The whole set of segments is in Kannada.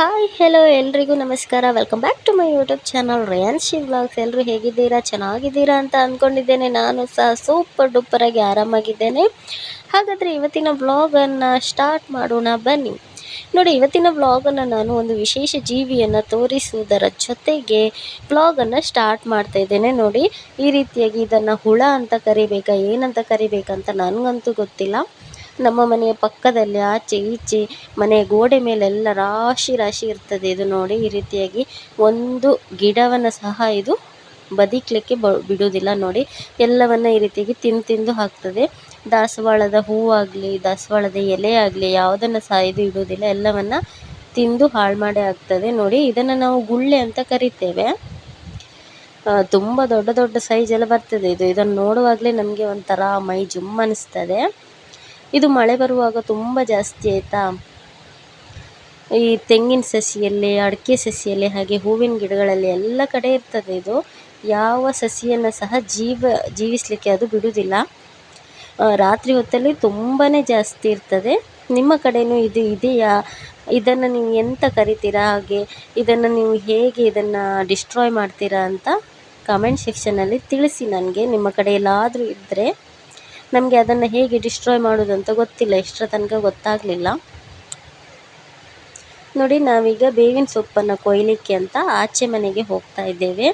ಹಾಯ್ ಹಲೋ ಎಲ್ರಿಗೂ ನಮಸ್ಕಾರ. Welcome back to my YouTube channel Reyanshi vlogs ಎಲ್ಲರೂ ಹೇಗಿದ್ದೀರಾ? ಚೆನ್ನಾಗಿದ್ದೀರಾ ಅಂತ ಅಂದ್ಕೊಂಡಿದ್ದೇನೆ ನಾನು ಸಹ ಸೂಪರ್ ಡೂಪರಾಗಿ ಆರಾಮಾಗಿದ್ದೇನೆ. ಹಾಗಾದರೆ ಇವತ್ತಿನ ವ್ಲಾಗನ್ನು ಸ್ಟಾರ್ಟ್ ಮಾಡೋಣ. ಬನ್ನಿ. ನೋಡಿ, ಇವತ್ತಿನ ವ್ಲಾಗನ್ನು ನಾನು ಒಂದು ವಿಶೇಷ ಜೀವಿಯನ್ನು ತೋರಿಸುವುದರ ಜೊತೆಗೆ ವ್ಲಾಗನ್ನು ಸ್ಟಾರ್ಟ್ ಮಾಡ್ತಾ ಇದ್ದೇನೆ. ನೋಡಿ, ಈ ರೀತಿಯಾಗಿ ಇದನ್ನು ಹುಳ ಅಂತ ಕರಿಬೇಕಾ, ಏನಂತ ಕರಿಬೇಕಂತ ನನಗಂತೂ ಗೊತ್ತಿಲ್ಲ. ನಮ್ಮ ಮನೆಯ ಪಕ್ಕದಲ್ಲಿ ಆಚೆ ಈಚೆ ಮನೆ ಗೋಡೆ ಮೇಲೆಲ್ಲ ರಾಶಿ ರಾಶಿ ಇರ್ತದೆ. ಇದು ನೋಡಿ ಈ ರೀತಿಯಾಗಿ ಒಂದು ಗಿಡವನ್ನು ಸಹ ಇದು ಬದಿಕ್ಲಿಕ್ಕೆ ಬ ಬಿಡುವುದಿಲ್ಲ. ನೋಡಿ, ಎಲ್ಲವನ್ನ ಈ ರೀತಿಯಾಗಿ ತಿಂದು ತಿಂದು ಹಾಕ್ತದೆ. ದಾಸವಾಳದ ಹೂವಾಗಲಿ, ದಾಸವಾಳದ ಎಲೆ ಆಗಲಿ, ಯಾವುದನ್ನು ಸಹ ಇದು ಇಡುವುದಿಲ್ಲ. ಎಲ್ಲವನ್ನ ತಿಂದು ಹಾಳು ಮಾಡೇ ಆಗ್ತದೆ. ನೋಡಿ, ಇದನ್ನು ನಾವು ಗುಳ್ಳೆ ಅಂತ ಕರಿತೇವೆ. ತುಂಬ ದೊಡ್ಡ ದೊಡ್ಡ ಸೈಜ್ ಎಲ್ಲ ಬರ್ತದೆ ಇದು. ಇದನ್ನು ನೋಡುವಾಗಲೇ ನಮಗೆ ಒಂಥರ ಮೈ ಜುಮ್ ಅನಿಸ್ತದೆ. ಇದು ಮಳೆ ಬರುವಾಗ ತುಂಬ ಜಾಸ್ತಿ ಆಯಿತಾ? ಈ ತೆಂಗಿನ ಸಸಿಯಲ್ಲಿ, ಅಡಿಕೆ ಸಸಿಯಲ್ಲಿ, ಹಾಗೆ ಹೂವಿನ ಗಿಡಗಳಲ್ಲಿ ಎಲ್ಲ ಕಡೆ ಇರ್ತದೆ ಇದು. ಯಾವ ಸಸಿಯನ್ನು ಸಹ ಜೀವ, ಜೀವಿಸಲಿಕ್ಕೆ ಅದು ಬಿಡುವುದಿಲ್ಲ. ರಾತ್ರಿ ಹೊತ್ತಲ್ಲಿ ತುಂಬಾ ಜಾಸ್ತಿ ಇರ್ತದೆ. ನಿಮ್ಮ ಕಡೆಯೂ ಇದು ಇದೆಯಾ? ಇದನ್ನು ನೀವು ಎಂತ ಕರಿತೀರಾ? ಹಾಗೆ ಇದನ್ನು ನೀವು ಹೇಗೆ ಇದನ್ನು ಡಿಸ್ಟ್ರಾಯ್ ಮಾಡ್ತೀರಾ ಅಂತ ಕಮೆಂಟ್ ಸೆಕ್ಷನಲ್ಲಿ ತಿಳಿಸಿ ನನಗೆ. ನಿಮ್ಮ ಕಡೆ ಎಲ್ಲಾದರೂ ಇದ್ದರೆ ನಮಗೆ ಅದನ್ನು ಹೇಗೆ ಡಿಸ್ಟ್ರಾಯ್ ಮಾಡೋದು ಅಂತ ಗೊತ್ತಿಲ್ಲ ಇಷ್ಟರ ತನಕ ಗೊತ್ತಾಗಲಿಲ್ಲ. ನೋಡಿ, ನಾವೀಗ ಬೇವಿನ ಸೊಪ್ಪನ್ನು ಕೊಯ್ಲಿಕ್ಕೆ ಅಂತ ಆಚೆ ಮನೆಗೆ ಹೋಗ್ತಾ ಇದ್ದೇವೆ.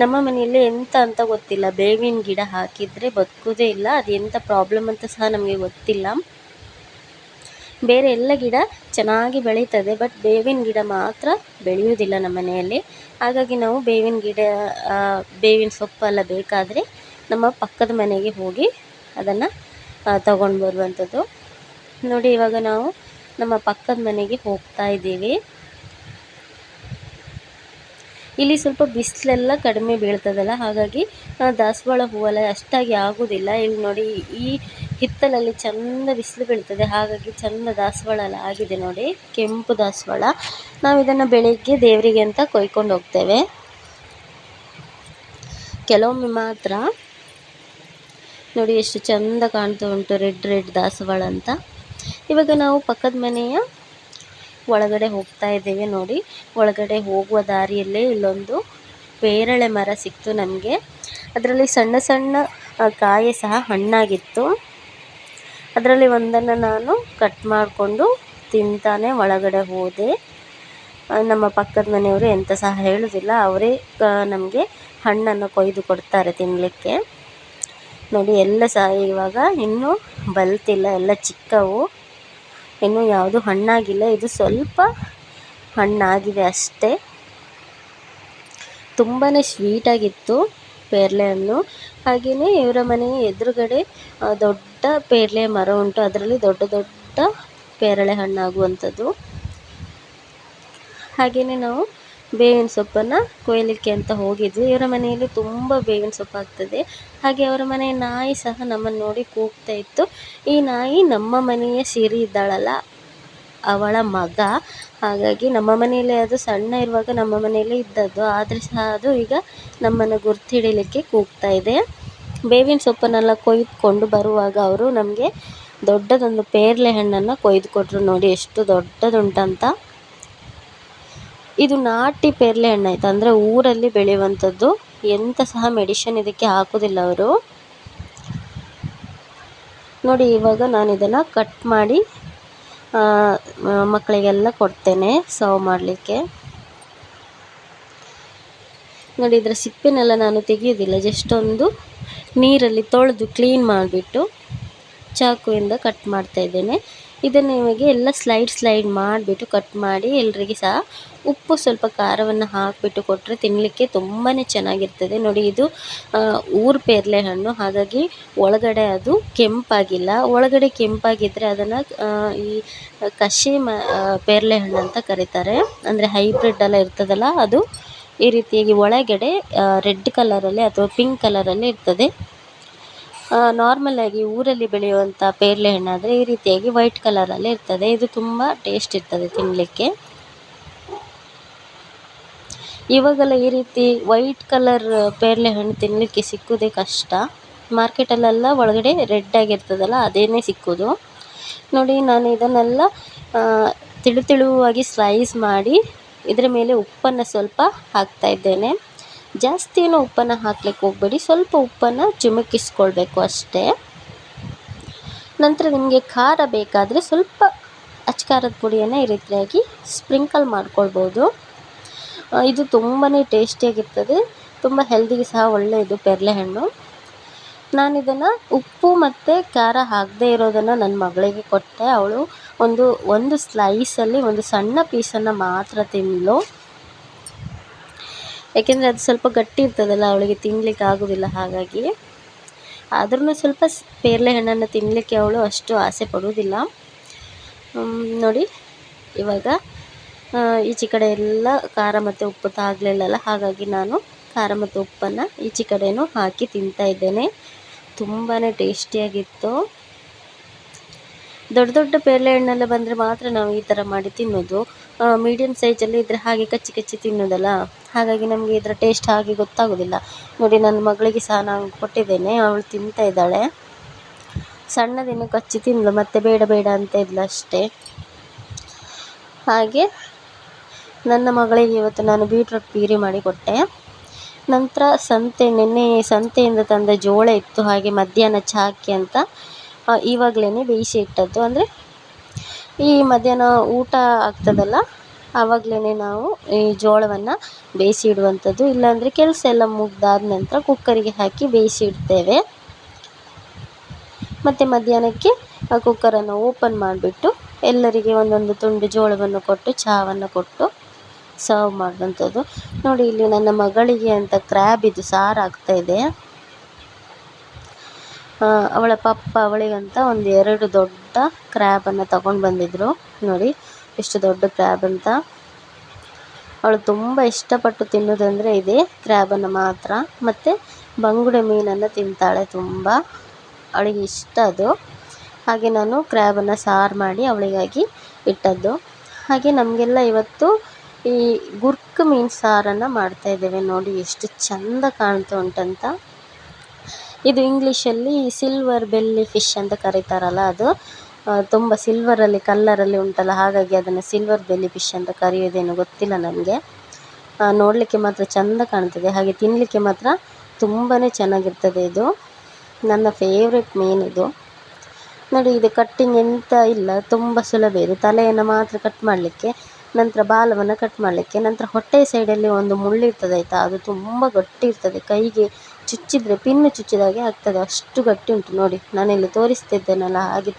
ನಮ್ಮ ಮನೆಯಲ್ಲಿ ಎಂತ ಅಂತ ಗೊತ್ತಿಲ್ಲ. ಬೇವಿನ ಗಿಡ ಹಾಕಿದರೆ ಬದುಕೋದೇ ಇಲ್ಲ, ಅದು ಎಂಥ ಪ್ರಾಬ್ಲಮ್ ಅಂತ ಸಹ ನಮಗೆ ಗೊತ್ತಿಲ್ಲ. ಬೇರೆ ಎಲ್ಲ ಗಿಡ ಚೆನ್ನಾಗಿ ಬೆಳೀತದೆ ಬಟ್ ಬೇವಿನ ಗಿಡ ಮಾತ್ರ ಬೆಳೆಯುವುದಿಲ್ಲ ನಮ್ಮ ಮನೆಯಲ್ಲಿ. ಹಾಗಾಗಿ ನಾವು ಬೇವಿನ ಗಿಡ ಬೇವಿನ ಸೊಪ್ಪೆಲ್ಲ ಬೇಕಾದರೆ ನಮ್ಮ ಪಕ್ಕದ ಮನೆಗೆ ಹೋಗಿ ಅದನ್ನು ತಗೊಂಡು ಬರುವಂಥದ್ದು ನೋಡಿ, ಇವಾಗ ನಾವು ನಮ್ಮ ಪಕ್ಕದ ಮನೆಗೆ ಹೋಗ್ತಾ ಇದ್ದೀವಿ. ಇಲ್ಲಿ ಸ್ವಲ್ಪ ಬಿಸಿಲೆಲ್ಲ ಕಡಿಮೆ ಬೀಳ್ತದಲ್ಲ, ಹಾಗಾಗಿ ದಾಸವಾಳ ಹೂವೆಲ್ಲ ಅಷ್ಟಾಗಿ ಆಗೋದಿಲ್ಲ. ಇಲ್ಲಿ ನೋಡಿ, ಈ ಹಿತ್ತಲಲ್ಲಿ ಚಂದ ಬಿಸಿಲು ಬೀಳ್ತದೆ, ಹಾಗಾಗಿ ಚಂದ ದಾಸವಾಳ ಎಲ್ಲ ಆಗಿದೆ ನೋಡಿ, ಕೆಂಪು ದಾಸವಾಳ. ನಾವು ಇದನ್ನು ಬೆಳಿಗ್ಗೆ ದೇವರಿಗೆ ಅಂತ ಕೊಯ್ಕೊಂಡು ಹೋಗ್ತೇವೆ. ಕೆಲವೊಮ್ಮೆ ಮಾತ್ರ ನೋಡಿ, ಎಷ್ಟು ಚಂದ ಕಾಣ್ತಾ ಉಂಟು ರೆಡ್ ರೆಡ್ ದಾಸವಾಳ ಅಂತ ಇವಾಗ ನಾವು ಪಕ್ಕದ ಮನೆಯ ಒಳಗಡೆ ಹೋಗ್ತಾ ಇದ್ದೇವೆ ನೋಡಿ. ಒಳಗಡೆ ಹೋಗುವ ದಾರಿಯಲ್ಲೇ ಇಲ್ಲೊಂದು ಪೇರಳೆ ಮರ ಸಿಕ್ತು ನಮಗೆ. ಅದರಲ್ಲಿ ಸಣ್ಣ ಸಣ್ಣ ಕಾಯಿ ಸಹ ಹಣ್ಣಾಗಿತ್ತು. ಅದರಲ್ಲಿ ಒಂದನ್ನು ನಾನು ಕಟ್ ಮಾಡಿಕೊಂಡು ತಿಂತಾನೆ ಒಳಗಡೆ ಹೋದೆ. ನಮ್ಮ ಪಕ್ಕದ ಮನೆಯವರು ಎಂತ ಸಹ ಹೇಳೋದಿಲ್ಲ. ಅವರೇ ನಮಗೆ ಹಣ್ಣನ್ನು ಕೊಯ್ದು ಕೊಡ್ತಾರೆ ತಿನ್ನಲಿಕ್ಕೆ ನೋಡಿ, ಎಲ್ಲ ಸಹ ಇವಾಗ ಇನ್ನೂ ಬಲ್ತಿಲ್ಲ, ಎಲ್ಲ ಚಿಕ್ಕವು. ಇನ್ನೂ ಯಾವುದು ಹಣ್ಣಾಗಿಲ್ಲ, ಇದು ಸ್ವಲ್ಪ ಹಣ್ಣಾಗಿದೆ ಅಷ್ಟೇ. ತುಂಬಾ ಸ್ವೀಟಾಗಿತ್ತು ಪೇರಲೆ ಹಣ್ಣು ಹಾಗೆಯೇ ಇವರ ಮನೆಯ ಎದುರುಗಡೆ ದೊಡ್ಡ ಪೇರಲೆ ಮರ ಉಂಟು. ಅದರಲ್ಲಿ ದೊಡ್ಡ ದೊಡ್ಡ ಪೇರಳೆ ಹಣ್ಣಾಗುವಂಥದ್ದು. ಹಾಗೆಯೇ ನಾವು ಬೇವಿನ ಸೊಪ್ಪನ್ನು ಕೊಯ್ಯಲಿಕ್ಕೆ ಅಂತ ಹೋಗಿದ್ವಿ. ಇವರ ಮನೆಯಲ್ಲಿ ತುಂಬ ಬೇವಿನ ಸೊಪ್ಪು ಆಗ್ತದೆ. ಹಾಗೆ ಅವರ ಮನೆಯ ನಾಯಿ ಸಹ ನಮ್ಮನ್ನು ನೋಡಿ ಕೂಗ್ತಾ ಇತ್ತು. ಈ ನಾಯಿ ನಮ್ಮ ಮನೆಯ ಸಿರಿ ಇದ್ದಾಳಲ್ಲ, ಅವಳ ಮಗ. ಹಾಗಾಗಿ ನಮ್ಮ ಮನೆಯಲ್ಲಿ ಅದು ಸಣ್ಣ ಇರುವಾಗ ನಮ್ಮ ಮನೆಯಲ್ಲಿ ಇದ್ದದ್ದು. ಆದರೆ ಸಹ ಅದು ಈಗ ನಮ್ಮನ್ನು ಗುರ್ತು ಹಿಡಿಲಿಕ್ಕೆ ಕೂಗ್ತಾ ಇದೆ. ಬೇವಿನ ಸೊಪ್ಪನ್ನೆಲ್ಲ ಕೊಯ್ದುಕೊಂಡು ಬರುವಾಗ ಅವರು ನಮಗೆ ದೊಡ್ಡದೊಂದು ಪೇರಲೆ ಹಣ್ಣನ್ನು ಕೊಯ್ದು ಕೊಟ್ಟರು ನೋಡಿ. ಎಷ್ಟು ದೊಡ್ಡದುಂಟಂತ. ಇದು ನಾಟಿ ಪೇರಲೆ ಹಣ್ಣು ಆಯಿತಾ. ಅಂದರೆ ಊರಲ್ಲಿ ಬೆಳೆಯುವಂಥದ್ದು. ಎಂಥ ಸಹ ಮೆಡಿಷನ್ ಇದಕ್ಕೆ ಹಾಕೋದಿಲ್ಲ ಅವರು. ನೋಡಿ, ಇವಾಗ ನಾನು ಇದನ್ನು ಕಟ್ ಮಾಡಿ ಮಕ್ಕಳಿಗೆಲ್ಲ ಕೊಡ್ತೇನೆ ಸರ್ವ್ ಮಾಡಲಿಕ್ಕೆ. ನೋಡಿ, ಇದರ ಸಿಪ್ಪೆನೆಲ್ಲ ನಾನು ತೆಗೆಯೋದಿಲ್ಲ. ಜಸ್ಟ್ ಒಂದು ನೀರಲ್ಲಿ ತೊಳೆದು ಕ್ಲೀನ್ ಮಾಡಿಬಿಟ್ಟು ಚಾಕುವಿಂದ ಕಟ್ ಮಾಡ್ತಾ ಇದ್ದೇನೆ. ಇದನ್ನು ನಿಮಗೆ ಎಲ್ಲ ಸ್ಲೈಡ್ ಸ್ಲೈಡ್ ಮಾಡಿಬಿಟ್ಟು ಕಟ್ ಮಾಡಿ ಎಲ್ರಿಗೆ ಸಹ ಉಪ್ಪು ಸ್ವಲ್ಪ ಖಾರವನ್ನು ಹಾಕಿಬಿಟ್ಟು ಕೊಟ್ಟರೆ ತಿನ್ನಲಿಕ್ಕೆ ತುಂಬಾ ಚೆನ್ನಾಗಿರ್ತದೆ. ನೋಡಿ ಇದು ಊರು ಪೇರಳೆ ಹಣ್ಣು. ಹಾಗಾಗಿ ಒಳಗಡೆ ಅದು ಕೆಂಪಾಗಿಲ್ಲ. ಒಳಗಡೆ ಕೆಂಪಾಗಿದ್ದರೆ ಅದನ್ನು ಈ ಕಷಿ ಮ ಪೇರಲೆ ಹಣ್ಣು ಅಂತ ಕರೀತಾರೆ. ಅಂದರೆ ಹೈಬ್ರಿಡ್ ಎಲ್ಲ ಇರ್ತದಲ್ಲ, ಅದು ಈ ರೀತಿಯಾಗಿ ಒಳಗಡೆ ರೆಡ್ ಕಲರಲ್ಲಿ ಅಥವಾ ಪಿಂಕ್ ಕಲರಲ್ಲಿ ಇರ್ತದೆ. ನಾರ್ಮಲಾಗಿ ಊರಲ್ಲಿ ಬೆಳೆಯುವಂಥ ಪೇರಳೆ ಹಣ್ಣಾದರೆ ಈ ರೀತಿಯಾಗಿ ವೈಟ್ ಕಲರಲ್ಲಿ ಇರ್ತದೆ. ಇದು ತುಂಬ ಟೇಸ್ಟ್ ಇರ್ತದೆ ತಿನ್ನಲಿಕ್ಕೆ ಇವಾಗೆಲ್ಲ ಈ ರೀತಿ ವೈಟ್ ಕಲರ್ ಪೇರಲೆ ಹಣ್ಣು ತಿನ್ನಲಿಕ್ಕೆ ಸಿಕ್ಕುವುದೇ ಕಷ್ಟ. ಮಾರ್ಕೆಟಲ್ಲೆಲ್ಲ ಒಳಗಡೆ ರೆಡ್ ಆಗಿರ್ತದಲ್ಲ, ಅದೇನೇ ಸಿಕ್ಕೋದು. ನೋಡಿ, ನಾನು ಇದನ್ನೆಲ್ಲ ತಿಳು ತಿಳುವಾಗಿ ಸ್ಲೈಸ್ ಮಾಡಿ ಇದರ ಮೇಲೆ ಉಪ್ಪನ್ನು ಸ್ವಲ್ಪ ಹಾಕ್ತಾ ಇದ್ದೇನೆ. ಜಾಸ್ತಿ ಏನು ಉಪ್ಪನ್ನು ಹಾಕ್ಲಿಕ್ಕೆ ಹೋಗಬೇಡಿ. ಸ್ವಲ್ಪ ಉಪ್ಪನ್ನು ಚಿಮುಕಿಸ್ಕೊಳ್ಬೇಕು ಅಷ್ಟೇ. ನಂತರ ನಿಮಗೆ ಖಾರ ಬೇಕಾದರೆ ಸ್ವಲ್ಪ ಅಚ್ಕಾರದ ಪುಡಿಯನ್ನು ಈ ರೀತಿಯಾಗಿ ಸ್ಪ್ರಿಂಕಲ್ ಮಾಡ್ಕೊಳ್ಬೋದು. ಇದು ತುಂಬಾ ಟೇಸ್ಟಿಯಾಗಿರ್ತದೆ. ತುಂಬ ಹೆಲ್ದಿಗೆ ಸಹ ಒಳ್ಳೆಯದು ಪೆರ್ಲೆಹಣ್ಣು. ನಾನು ಇದನ್ನು ಉಪ್ಪು ಮತ್ತು ಖಾರ ಹಾಕದೇ ಇರೋದನ್ನು ನನ್ನ ಮಗಳಿಗೆ ಕೊಟ್ಟೆ. ಅವಳು ಒಂದು ಒಂದು ಸ್ಲೈಸಲ್ಲಿ ಒಂದು ಸಣ್ಣ ಪೀಸನ್ನು ಮಾತ್ರ ತಿಂದಳು ಯಾಕೆಂದರೆ ಅದು ಸ್ವಲ್ಪ ಗಟ್ಟಿ ಇರ್ತದಲ್ಲ, ಅವಳಿಗೆ ತಿನ್ನಲಿಕ್ಕೆ ಆಗೋದಿಲ್ಲ ಹಾಗಾಗಿ. ಆದ್ರೂ ಸ್ವಲ್ಪ ಪೇರಲೆ ಹಣ್ಣನ್ನು ತಿನ್ನಲಿಕ್ಕೆ ಅವಳು ಅಷ್ಟು ಆಸೆ ಪಡುವುದಿಲ್ಲ. ನೋಡಿ, ಇವಾಗ ಈಚೆ ಕಡೆ ಎಲ್ಲ ಖಾರ ಮತ್ತು ಉಪ್ಪು ತಾಗಲಿಲ್ಲಲ್ಲ ಹಾಗಾಗಿ ನಾನು ಖಾರ ಮತ್ತು ಉಪ್ಪನ್ನು ಈಚೆ ಕಡೆಯೂ ಹಾಕಿ ತಿಂತಾ ಇದ್ದೇನೆ. ತುಂಬಾ ಟೇಸ್ಟಿಯಾಗಿತ್ತು. ದೊಡ್ಡ ದೊಡ್ಡ ಪೇರಲೆ ಹಣ್ಣೆಲ್ಲ ಬಂದರೆ ಮಾತ್ರ ನಾವು ಈ ಥರ ಮಾಡಿ ತಿನ್ನೋದು. ಮೀಡಿಯಮ್ ಸೈಜಲ್ಲಿ ಇದ್ದರೆ ಹಾಗೆ ಕಚ್ಚಿ ಕಚ್ಚಿ ತಿನ್ನೋದಲ್ಲ? ಹಾಗಾಗಿ ನಮಗೆ ಇದರ ಟೇಸ್ಟ್ ಹಾಗೆ ಗೊತ್ತಾಗೋದಿಲ್ಲ. ನೋಡಿ, ನನ್ನ ಮಗಳಿಗೆ ಸಹ ನಾನು ಕೊಟ್ಟಿದ್ದೇನೆ. ಅವಳು ತಿಂತಾ ಇದ್ದಾಳೆ. ಸಣ್ಣದಿನ್ನು ಕಚ್ಚಿ ತಿಂದಳು ಮತ್ತೆ ಬೇಡ ಬೇಡ ಅಂತ ಇದ್ಲು ಅಷ್ಟೇ. ಹಾಗೆ ನನ್ನ ಮಗಳಿಗೆ ಇವತ್ತು ನಾನು ಬೀಟ್ರೂಟ್ ಪೀರಿ ಮಾಡಿ ಕೊಟ್ಟೆ. ನಂತರ ಸಂತೆ, ನಿನ್ನೆ ಸಂತೆಯಿಂದ ತಂದ ಜೋಳ ಇತ್ತು, ಹಾಗೆ ಮಧ್ಯಾಹ್ನ ಚಾಕಿ ಅಂತ. ಇವಾಗಲೇ ಬೇಯಿಸಿ ಇಟ್ಟದ್ದು. ಅಂದರೆ ಈ ಮಧ್ಯಾಹ್ನ ಊಟ ಆಗ್ತದಲ್ಲ ಆವಾಗಲೇ ನಾವು ಈ ಜೋಳವನ್ನು ಬೇಯಿಸಿ ಇಡುವಂಥದ್ದು. ಇಲ್ಲಾಂದರೆ ಕೆಲಸ ಎಲ್ಲ ಮುಗಿದಾದ ನಂತರ ಕುಕ್ಕರಿಗೆ ಹಾಕಿ ಬೇಯಿಸಿ ಇಡ್ತೇವೆ. ಮತ್ತು ಮಧ್ಯಾಹ್ನಕ್ಕೆ ಆ ಕುಕ್ಕರನ್ನು ಓಪನ್ ಮಾಡಿಬಿಟ್ಟು ಎಲ್ಲರಿಗೆ ಒಂದೊಂದು ತುಂಡು ಜೋಳವನ್ನು ಕೊಟ್ಟು, ಚಹಾವನ್ನು ಕೊಟ್ಟು ಸರ್ವ್ ಮಾಡುವಂಥದ್ದು. ನೋಡಿ, ಇಲ್ಲಿ ನನ್ನ ಮಗಳಿಗೆ ಅಂತ ಕ್ರ್ಯಾಬ್ ಇದು ಸಾರು ಆಗ್ತಾಯಿದೆ ಅವಳ ಪಪ್ಪ ಅವಳಿಗಂತ ಒಂದು ಎರಡು ದೊಡ್ಡ ಕ್ರ್ಯಾಬನ್ನು ತಗೊಂಡು ಬಂದಿದ್ದರು ನೋಡಿ, ಎಷ್ಟು ದೊಡ್ಡ ಕ್ರ್ಯಾಬ್ ಅಂತ. ಅವಳು ತುಂಬ ಇಷ್ಟಪಟ್ಟು ತಿನ್ನೋದಂದರೆ ಇದೆ ಕ್ರ್ಯಾಬನ್ನು ಮಾತ್ರ. ಮತ್ತು ಬಂಗುಡೆ ಮೀನನ್ನು ತಿಂತಾಳೆ ತುಂಬ. ಅವಳಿಗೆ ಇಷ್ಟ ಅದು. ಹಾಗೆ ನಾನು ಕ್ರ್ಯಾಬನ್ನು ಸಾರು ಮಾಡಿ ಅವಳಿಗಾಗಿ ಇಟ್ಟದ್ದು. ಹಾಗೆ ನಮಗೆಲ್ಲ ಇವತ್ತು ಈ ಗುರ್ಕ್ ಮೀನು ಸಾರನ್ನು ಮಾಡ್ತಾ ಇದ್ದೇವೆ. ನೋಡಿ, ಎಷ್ಟು ಚಂದ ಕಾಣ್ತಾ ಉಂಟಂತ. ಇದು ಇಂಗ್ಲೀಷಲ್ಲಿ ಸಿಲ್ವರ್ ಬೆಲ್ಲಿ ಫಿಶ್ ಅಂತ ಕರೀತಾರಲ್ಲ ಅದು. ತುಂಬ ಸಿಲ್ವರಲ್ಲಿ ಕಲ್ಲರಲ್ಲಿ ಉಂಟಲ್ಲ, ಹಾಗಾಗಿ ಅದನ್ನು ಸಿಲ್ವರ್ ಬೆಲ್ಲಿ ಫಿಶ್ ಅಂತ ಕರೆಯೋದೇನೋ ಗೊತ್ತಿಲ್ಲ ನನಗೆ. ನೋಡಲಿಕ್ಕೆ ಮಾತ್ರ ಚಂದ ಕಾಣ್ತದೆ, ಹಾಗೆ ತಿನ್ನಲಿಕ್ಕೆ ಮಾತ್ರ ತುಂಬಾ ಚೆನ್ನಾಗಿರ್ತದೆ ಇದು. ನನ್ನ ಫೇವ್ರೆಟ್ ಮೀನು ಇದು. ನೋಡಿ, ಇದು ಕಟ್ಟಿಂಗ್ ಎಂತ ಇಲ್ಲ, ತುಂಬ ಸುಲಭ ಇದು. ತಲೆಯನ್ನು ಮಾತ್ರ ಕಟ್ ಮಾಡಲಿಕ್ಕೆ, ನಂತರ ಬಾಲವನ್ನು ಕಟ್ ಮಾಡಲಿಕ್ಕೆ, ನಂತರ ಹೊಟ್ಟೆ ಸೈಡಲ್ಲಿ ಒಂದು ಮುಳ್ಳಿರ್ತದೆ ಆಯಿತಾ, ಅದು ತುಂಬ ಗಟ್ಟಿ ಇರ್ತದೆ, ಕೈಗೆ ಚುಚ್ಚಿದರೆ, ಪಿನ್ನು ಚುಚ್ಚಿದಾಗೆ ಆಗ್ತದೆ. ಅಷ್ಟು ಗಟ್ಟಿ ಉಂಟು ನೋಡಿ. ನಾನಿಲ್ಲಿ ತೋರಿಸ್ತಿದ್ದೇನಲ್ಲ, ಹಾಗೆ.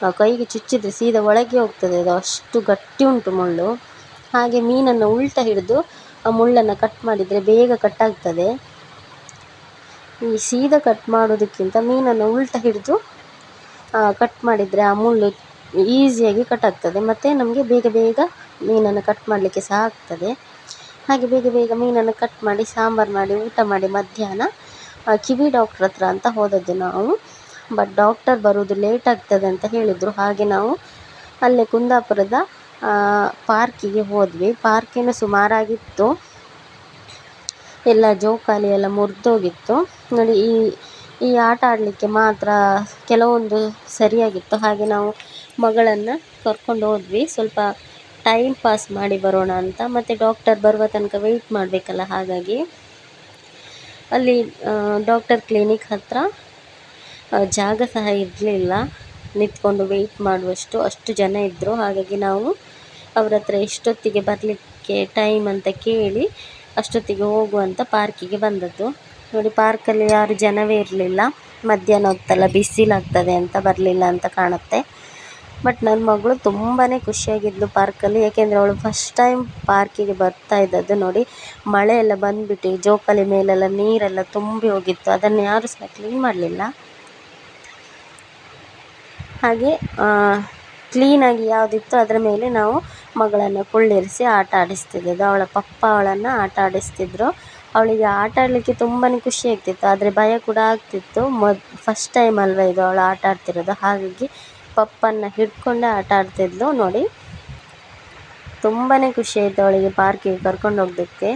ನಾವು ಕೈಗೆ ಚುಚ್ಚಿದರೆ ಸೀದಾ ಒಳಗೆ ಹೋಗ್ತದೆ ಅದು. ಅಷ್ಟು ಗಟ್ಟಿ ಉಂಟು ಮುಳ್ಳು. ಹಾಗೆ ಮೀನನ್ನು ಉಲ್ಟ ಹಿಡಿದು ಆ ಮುಳ್ಳನ್ನು ಕಟ್ ಮಾಡಿದರೆ ಬೇಗ ಕಟ್ ಆಗ್ತದೆ. ಈ ಸೀದಾ ಕಟ್ ಮಾಡೋದಕ್ಕಿಂತ ಮೀನನ್ನು ಉಲ್ಟ ಹಿಡಿದು ಕಟ್ ಮಾಡಿದರೆ ಆ ಮುಳ್ಳು ಈಸಿಯಾಗಿ ಕಟ್ ಆಗ್ತದೆ. ಮತ್ತು ನಮಗೆ ಬೇಗ ಬೇಗ ಮೀನನ್ನು ಕಟ್ ಮಾಡಲಿಕ್ಕೆ ಸಹ ಆಗ್ತದೆ. ಹಾಗೆ ಬೇಗ ಬೇಗ ಮೀನನ್ನು ಕಟ್ ಮಾಡಿ, ಸಾಂಬಾರು ಮಾಡಿ, ಊಟ ಮಾಡಿ ಮಧ್ಯಾಹ್ನ ಕಿವಿ ಡಾಕ್ಟ್ರ್ ಹತ್ರ ಅಂತ ಹೋದದ್ದು ನಾವು. ಬಟ್ ಡಾಕ್ಟರ್ ಬರೋದು ಲೇಟ್ ಆಗ್ತದೆ ಅಂತ ಹೇಳಿದರು. ಹಾಗೆ ನಾವು ಅಲ್ಲೇ ಕುಂದಾಪುರದ ಪಾರ್ಕಿಗೆ ಹೋದ್ವಿ. ಪಾರ್ಕಿನ ಸುಮಾರಾಗಿತ್ತು. ಎಲ್ಲ ಜೋಕಾಲಿ ಎಲ್ಲ ಮುರಿದೋಗಿತ್ತು. ನೋಡಿ, ಈ ಈ ಆಟ ಆಡಲಿಕ್ಕೆ ಮಾತ್ರ ಕೆಲವೊಂದು ಸರಿಯಾಗಿತ್ತು. ಹಾಗೆ ನಾವು ಮಗಳನ್ನು ಕರ್ಕೊಂಡು ಹೋದ್ವಿ. ಸ್ವಲ್ಪ ಟೈಮ್ ಪಾಸ್ ಮಾಡಿ ಬರೋಣ ಅಂತ. ಮತ್ತು ಡಾಕ್ಟರ್ ಬರುವ ತನಕ ವೆಯ್ಟ್ ಮಾಡಬೇಕಲ್ಲ, ಹಾಗಾಗಿ. ಅಲ್ಲಿ ಡಾಕ್ಟರ್ ಕ್ಲಿನಿಕ್ ಹತ್ತಿರ ಜಾಗ ಸಹ ಇರಲಿಲ್ಲ. ನಿಂತ್ಕೊಂಡು ವೆಯ್ಟ್ ಮಾಡುವಷ್ಟು, ಅಷ್ಟು ಜನ ಇದ್ದರು ಹಾಗಾಗಿ ನಾವು ಅವ್ರ ಹತ್ರ ಎಷ್ಟೊತ್ತಿಗೆ ಬರಲಿಕ್ಕೆ ಟೈಮ್ ಅಂತ ಕೇಳಿ ಅಷ್ಟೊತ್ತಿಗೆ ಹೋಗುವಂಥ ಪಾರ್ಕಿಗೆ ಬಂದದ್ದು. ನೋಡಿ ಪಾರ್ಕಲ್ಲಿ ಯಾರು ಜನವೇ ಇರಲಿಲ್ಲ. ಮಧ್ಯಾಹ್ನ ಹೊತ್ತಲ್ಲ, ಬಿಸಿಲಾಗ್ತದೆ ಅಂತ ಬರಲಿಲ್ಲ ಅಂತ ಕಾಣುತ್ತೆ. ಬಟ್ ನನ್ನ ಮಗಳು ತುಂಬಾ ಖುಷಿಯಾಗಿದ್ಲು ಪಾರ್ಕಲ್ಲಿ. ಯಾಕೆಂದರೆ ಅವಳು ಫಸ್ಟ್ ಟೈಮ್ ಪಾರ್ಕಿಗೆ ಬರ್ತಾ ಇದ್ದದ್ದು ನೋಡಿ, ಮಳೆ ಎಲ್ಲ ಬಂದುಬಿಟ್ಟು, ಜೋಕಾಲಿ ಮೇಲೆಲ್ಲ ನೀರೆಲ್ಲ ತುಂಬಿ ಹೋಗಿತ್ತು. ಅದನ್ನು ಯಾರು ಸಹ ಕ್ಲೀನ್ ಮಾಡಲಿಲ್ಲ. ಹಾಗೆ ಕ್ಲೀನಾಗಿ ಯಾವುದಿತ್ತು ಅದರ ಮೇಲೆ ನಾವು ಮಗಳನ್ನು ಕುಳ್ಳಿರಿಸಿ ಆಟ ಆಡಿಸ್ತಿದ್ದದ್ದು. ಅವಳ ಪಪ್ಪ ಅವಳನ್ನು ಆಟ ಆಡಿಸ್ತಿದ್ರು. ಅವಳಿಗೆ ಆಟ ಆಡಲಿಕ್ಕೆ ತುಂಬಾ ಖುಷಿ ಆಗ್ತಿತ್ತು. ಆದರೆ ಭಯ ಕೂಡ ಆಗ್ತಿತ್ತು. ಮೊದ್ ಫಸ್ಟ್ ಟೈಮ್ ಅಲ್ವಾ ಇದು ಅವಳು ಆಟ ಆಡ್ತಿರೋದು. ಹಾಗಾಗಿ ಪಪ್ಪನ್ನ ಹಿಡ್ಕೊಂಡೆ ಆಟ ಆಡ್ತಿದ್ಲು, ನೋಡಿ. ತುಂಬಾ ಖುಷಿ ಆಯಿತು ಅವಳಿಗೆ ಪಾರ್ಕಿಗೆ ಕರ್ಕೊಂಡು ಹೋಗೋದಕ್ಕೆ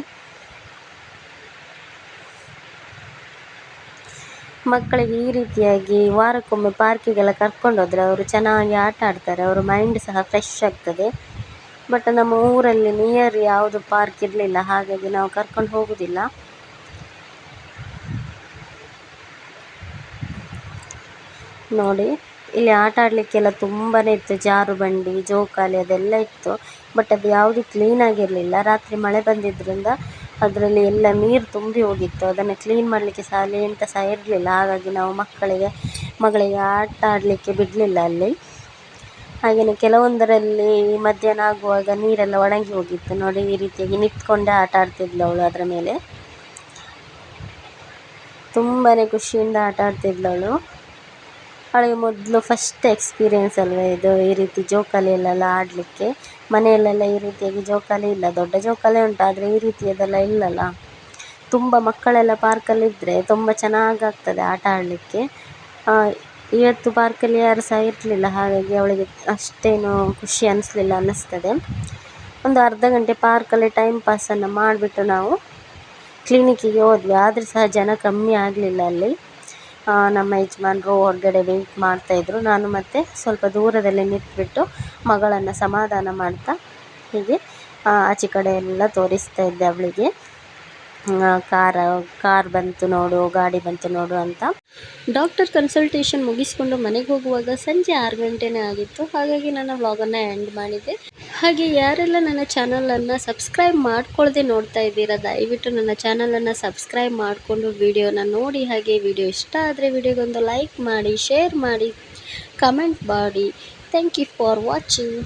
ಮಕ್ಕಳಿಗೆ ಈ ರೀತಿಯಾಗಿ ವಾರಕ್ಕೊಮ್ಮೆ ಪಾರ್ಕಿಗೆಲ್ಲ ಕರ್ಕೊಂಡೋದ್ರೆ ಅವರು ಚೆನ್ನಾಗಿ ಆಟ ಆಡ್ತಾರೆ, ಅವರ ಮೈಂಡ್ ಸಹ ಫ್ರೆಶ್ ಆಗ್ತದೆ. ಬಟ್ ನಮ್ಮ ಊರಲ್ಲಿ ನಿಯರ್ ಯಾವುದು ಪಾರ್ಕ್ ಇರಲಿಲ್ಲ, ಹಾಗಾಗಿ ನಾವು ಕರ್ಕೊಂಡು ಹೋಗೋದಿಲ್ಲ. ನೋಡಿ. ಇಲ್ಲಿ ಆಟ ಆಡಲಿಕ್ಕೆಲ್ಲ ತುಂಬಾನೇ ಇತ್ತು. ಜಾರುಬಂಡಿ ಜೋಕಾಲಿ ಅದೆಲ್ಲ ಇತ್ತು. ಬಟ್ ಅದು ಯಾವುದು ಕ್ಲೀನ್ ಆಗಿರಲಿಲ್ಲ. ರಾತ್ರಿ ಮಳೆ ಬಂದಿದ್ದರಿಂದ ಅದರಲ್ಲಿ ಎಲ್ಲ ನೀರು ತುಂಬಿ ಹೋಗಿತ್ತು. ಅದನ್ನು ಕ್ಲೀನ್ ಮಾಡಲಿಕ್ಕೆ ಸಹ ಅಲ್ಲಿ ಎಂತ ಸಹ ಇರಲಿಲ್ಲ. ಹಾಗಾಗಿ ನಾವು ಮಕ್ಕಳಿಗೆ, ಮಗಳಿಗೆ ಆಟ ಆಡಲಿಕ್ಕೆ ಬಿಡಲಿಲ್ಲ ಅಲ್ಲಿ. ಹಾಗೆಯೇ ಕೆಲವೊಂದರಲ್ಲಿ ಮಧ್ಯಾಹ್ನ ಆಗುವಾಗ ನೀರೆಲ್ಲ ಒಣಗಿ ಹೋಗಿತ್ತು. ನೋಡಿ ಈ ರೀತಿಯಾಗಿ ನಿಂತ್ಕೊಂಡೇ ಆಟ ಆಡ್ತಿದ್ಲು ಅವಳು ಅದರ ಮೇಲೆ. ತುಂಬಾ ಖುಷಿಯಿಂದ ಆಟ ಆಡ್ತಿದ್ಲು ಅವಳು. ಅವಳಿಗೆ ಮೊದಲು ಫಸ್ಟ್ ಎಕ್ಸ್ಪೀರಿಯೆನ್ಸ್ ಅಲ್ವಾ ಇದು? ಈ ರೀತಿ ಜೋಕಾಲಿಯಲ್ಲೆಲ್ಲ ಆಡಲಿಕ್ಕೆ? ಮನೆಯಲ್ಲೆಲ್ಲ ಈ ರೀತಿಯಾಗಿ ಜೋಕಾಲಿ ಇಲ್ಲ, ದೊಡ್ಡ ಜೋಕಾಲಿ ಉಂಟು, ಆದರೆ ಈ ರೀತಿಯದೆಲ್ಲ ಇಲ್ಲಲ್ಲ? ತುಂಬ ಮಕ್ಕಳೆಲ್ಲ ಪಾರ್ಕಲ್ಲಿದ್ದರೆ ತುಂಬ ಚೆನ್ನಾಗಾಗ್ತದೆ ಆಟ ಆಡಲಿಕ್ಕೆ. ಇವತ್ತು ಪಾರ್ಕಲ್ಲಿ ಯಾರು ಸಹ ಇರಲಿಲ್ಲ, ಹಾಗಾಗಿ ಅವಳಿಗೆ ಅಷ್ಟೇನು ಖುಷಿ ಅನ್ನಿಸ್ಲಿಲ್ಲ ಅನ್ನಿಸ್ತದೆ. ಒಂದು ಅರ್ಧ ಗಂಟೆ ಪಾರ್ಕಲ್ಲಿ ಟೈಮ್ ಪಾಸನ್ನು ಮಾಡಿಬಿಟ್ಟು ನಾವು ಕ್ಲಿನಿಕ್ಕಿಗೆ ಹೋದ್ವಿ. ಆದರೆ ಸಹ ಜನ ಕಮ್ಮಿ ಆಗಲಿಲ್ಲ ಅಲ್ಲಿ. ನಮ್ಮ ಯಜಮಾನ್ರು ಹೊರಗಡೆ ವೆಯ್ಟ್ ಮಾಡ್ತಾಯಿದ್ರು ನಾನು ಮತ್ತು ಸ್ವಲ್ಪ ದೂರದಲ್ಲಿ ನಿಂತ್ಬಿಟ್ಟು ಮಗಳನ್ನು ಸಮಾಧಾನ ಮಾಡ್ತಾ ಹೀಗೆ ಆಚೆ ಕಡೆ ಎಲ್ಲ ತೋರಿಸ್ತಾ ಇದ್ದೆ ಅವಳಿಗೆ. ಕಾರ, ಕಾರ್ ಬಂತು ನೋಡು, ಗಾಡಿ ಬಂತು ನೋಡು ಅಂತ. ಡಾಕ್ಟರ್ ಕನ್ಸಲ್ಟೇಷನ್ ಮುಗಿಸ್ಕೊಂಡು ಮನೆಗೆ ಹೋಗುವಾಗ ಸಂಜೆ ಆರು ಗಂಟೆನೇ ಆಗಿತ್ತು. ಹಾಗಾಗಿ ನನ್ನ ವ್ಲಾಗನ್ನು ಎಂಡ್ ಮಾಡಿದ್ದೆ ಹಾಗೆ ಯಾರೆಲ್ಲ ನನ್ನ ಚಾನಲನ್ನು ಸಬ್ಸ್ಕ್ರೈಬ್ ಮಾಡ್ಕೊಳ್ಳದೆ ನೋಡ್ತಾ ಇದ್ದೀರಾ, ದಯವಿಟ್ಟು ನನ್ನ ಚಾನಲನ್ನು ಸಬ್ಸ್ಕ್ರೈಬ್ ಮಾಡಿಕೊಂಡು ವಿಡಿಯೋನ ನೋಡಿ. ಹಾಗೆ ವಿಡಿಯೋ ಇಷ್ಟ ಆದರೆ ವಿಡಿಯೋಗೊಂದು ಲೈಕ್ ಮಾಡಿ, ಶೇರ್ ಮಾಡಿ, ಕಮೆಂಟ್ ಮಾಡಿ. Thank you for watching.